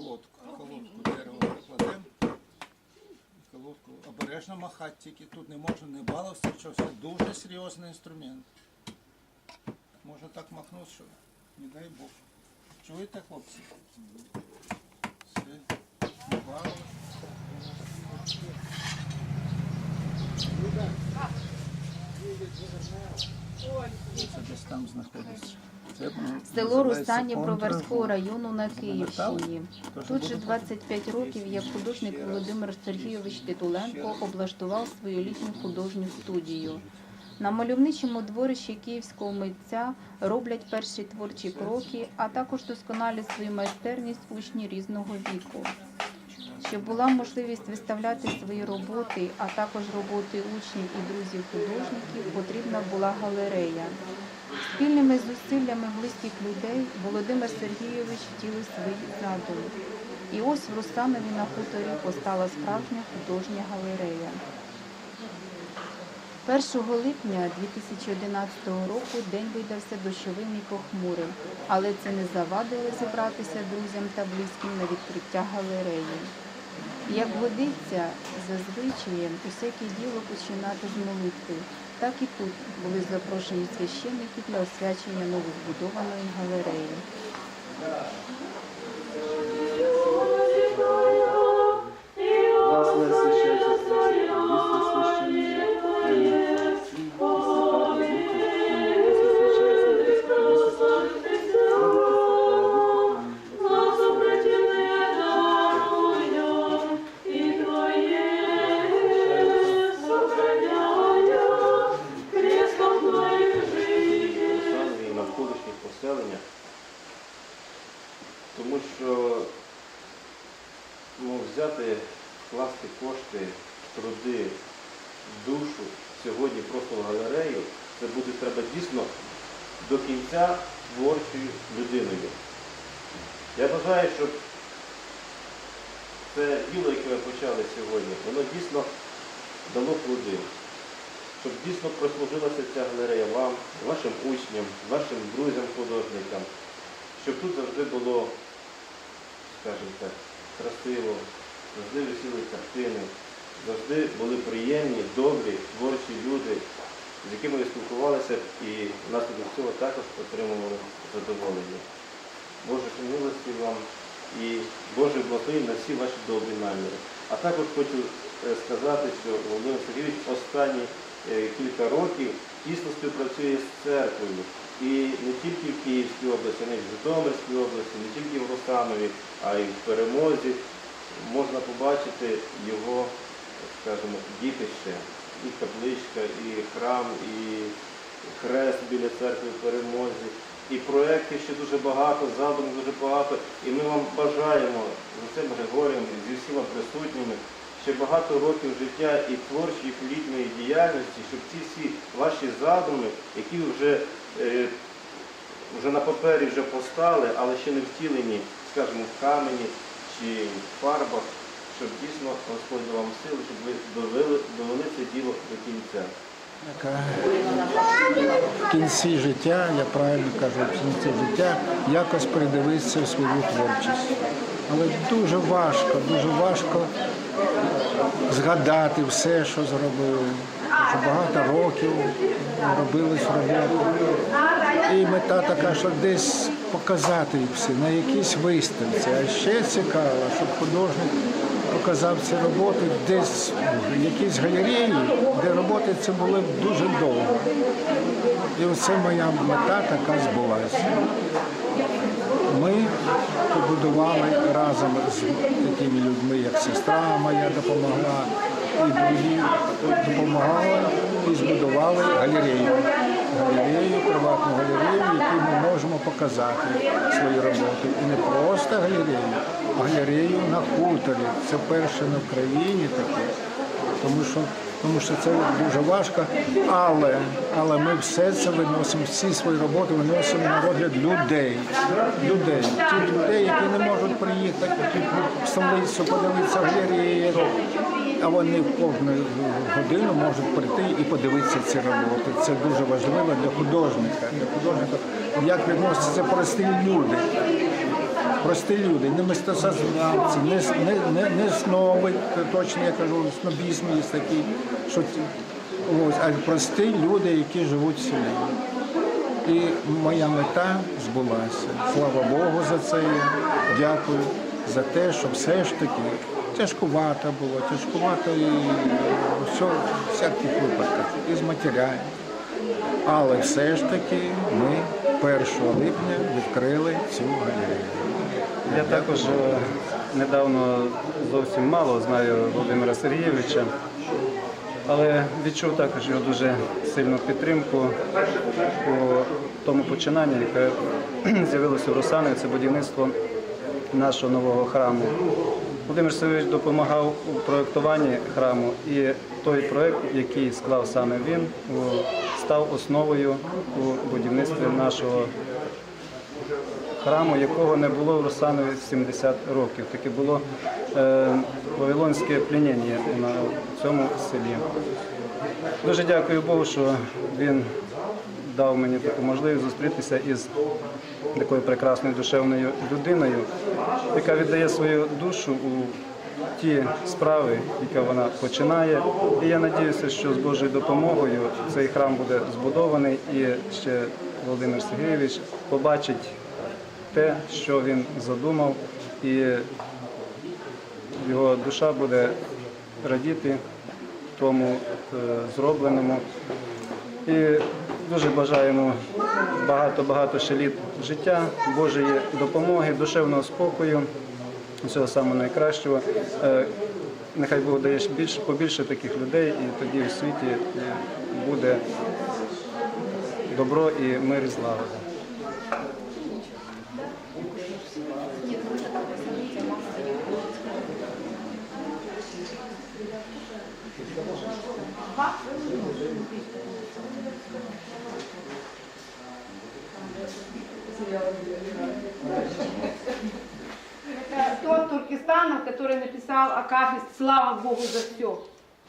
колодку. Колодку дерево прикладемо. Колодку обережно махати, тільки тут не можна не балуватися, що це дуже серйозний інструмент. Можна так махнути, що не дай Бог. Чуєте, хлопці? Все, не балуватися. Це десь там знаходиться. Село Рустані Броварського району на Київщині. Тут же буде 25 років як художник Володимир Сергійович Титуленко облаштував свою літню художню студію. На мальовничому дворищі київського митця роблять перші творчі кроки, а також досконалюють свою майстерність учні різного віку. Щоб була можливість виставляти свої роботи, а також роботи учнів і друзів художників, потрібна була галерея. Спільними зусиллями близьких людей Володимир Сергійович втілив свої задуми. І ось в Рустанові на хуторі постала справжня художня галерея. 1 липня 2011 року день видався дощовим і похмурим, але це не завадило зібратися друзям та близьким на відкриття галереї. Як годиться, зазвичай усяке діло починати з молитви. Так і тут були запрошені священники для освячення новозбудованої галереї. Ну, взяти, вкласти кошти, труди, душу сьогодні просто в галерею, це буде треба дійсно до кінця творчою людиною. Я бажаю, щоб це діло, яке ми почали сьогодні, воно дійсно дало плоди щоб дійсно прослужилася ця галерея вам, вашим учням, вашим друзям-художникам, щоб тут завжди було, скажімо так, красиво, завжди висіли картини, завжди були приємні, добрі, творчі люди, з якими ви спілкувалися і внаслідок цього також отримували задоволення. Боже милості вам і Боже благословень на всі ваші добрі наміри. А також хочу е, сказати, що Володимир Сергійович останні е, кілька років тісно співпрацює з церквою. І не тільки в Київській області, й в Житомирській області, не тільки в Росанові, а й в Перемозі можна побачити його, скажімо, дітище, і капличка, і храм, і хрест біля церкви в Перемозі. І проєктів ще дуже багато, задумів дуже багато. І ми вам бажаємо з цим Григорієм, зі всіма присутніми, ще багато років життя і творчої і літньої діяльності, щоб ці всі ваші задуми, які вже, е, вже на папері вже постали, але ще не втілені, скажімо, в камені чи в фарбах, щоб дійсно Господь вам сили, щоб ви довели, довели це діло до кінця. в кінці життя, я правильно кажу, в кінці життя якось придивитися в свою творчість. Але дуже важко, дуже важко згадати все, що зробили. Дуже багато років робились роботи. І мета така, що десь показати їх всі на якійсь виставці. А ще цікаво, щоб художник показав ці роботи десь в якійсь галереї, де роботи це були дуже довго. І оце моя мета така збулася. Ми побудували разом з такими людьми, як сестра моя допомогла, і другі допомагали і збудували галерею. Галерею, приватну галерею, якій ми можемо показати свої роботи. І не просто галерею, а галерею на хуторі. Це перше на Україні таке. Тому що, тому що це дуже важко, але, але ми все це виносимо, всі свої роботи виносимо на розгляд людей. Людей, тих людей, які не можуть приїхати в столицю, подивитися галереї, а вони кожну годину можуть прийти і подивитися ці роботи. Це дуже важливо для художника. Для художника, як відносяться прості люди. Прості люди, не мистецтвознавці, не, не, не, не сноби, точно я кажу, снобізм є такий, що ось, а прості люди, які живуть в селі. І моя мета збулася. Слава Богу за це. Дякую за те, що все ж таки тяжкувато було, тяжкувато і все, всяких випадках, і з матеріалів. Але все ж таки ми 1 липня відкрили цю галерею. Я також е, недавно зовсім мало знаю Володимира Сергійовича, але відчув також його дуже сильну підтримку у тому починанні, яке з'явилося в Русанові, це будівництво нашого нового храму. Володимир Сергійович допомагав у проєктуванні храму, і той проєкт, який склав саме він, став основою у будівництві нашого храму, якого не було в Русанові 70 років. Таке було е, вавилонське плінення на цьому селі. Дуже дякую Богу, що він дав мені таку можливість зустрітися із такою прекрасною душевною людиною, яка віддає свою душу у ті справи, які вона починає. І я сподіваюся, що з Божою допомогою цей храм буде збудований і ще Володимир Сергійович побачить те, що він задумав, і його душа буде радіти тому е, зробленому. І дуже бажаємо багато-багато ще літ життя, Божої допомоги, душевного спокою, всього самого найкращого. Е, Нехай Бог дає більше, побільше таких людей, і тоді в світі е, буде добро і мир і злагода. Это тот Туркестанов, который написал Акафист «Слава Богу за все»,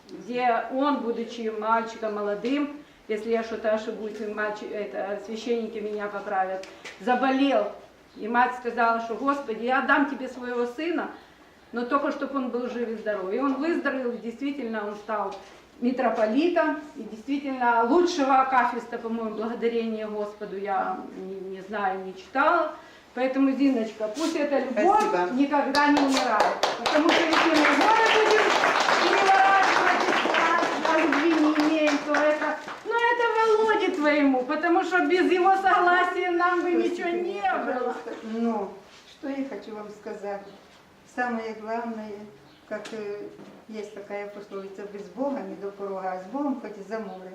где он, будучи мальчиком молодым, если я что-то ошибусь, мальчик, это, священники меня поправят, заболел. И мать сказала, что, Господи, я отдам тебе своего сына, но только чтобы он был жив и здоров. И он выздоровел, действительно он стал митрополитом, и действительно лучшего акафиста, по-моему, благодарение Господу я не, не знаю, не читала. Поэтому, Зиночка, пусть эта любовь Спасибо. никогда не умирает. Потому что если мы горе будем переворачивать а любви не имеем, то это, ну это Володе твоему, потому что без его согласия нам бы ничего не было. Ну, Что я хочу вам сказать? Самое главное, как э, есть такая пословица, без Бога не до порога, а з Богом хоч і за море.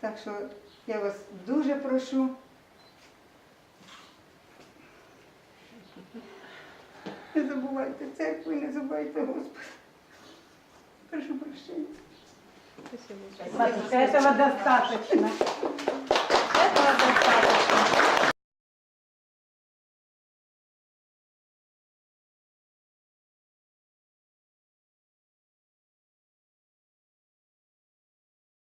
Так що я вас дуже прошу. Не забувайте церкву і не забувайте Господа. Прошу прощення. этого достаточно.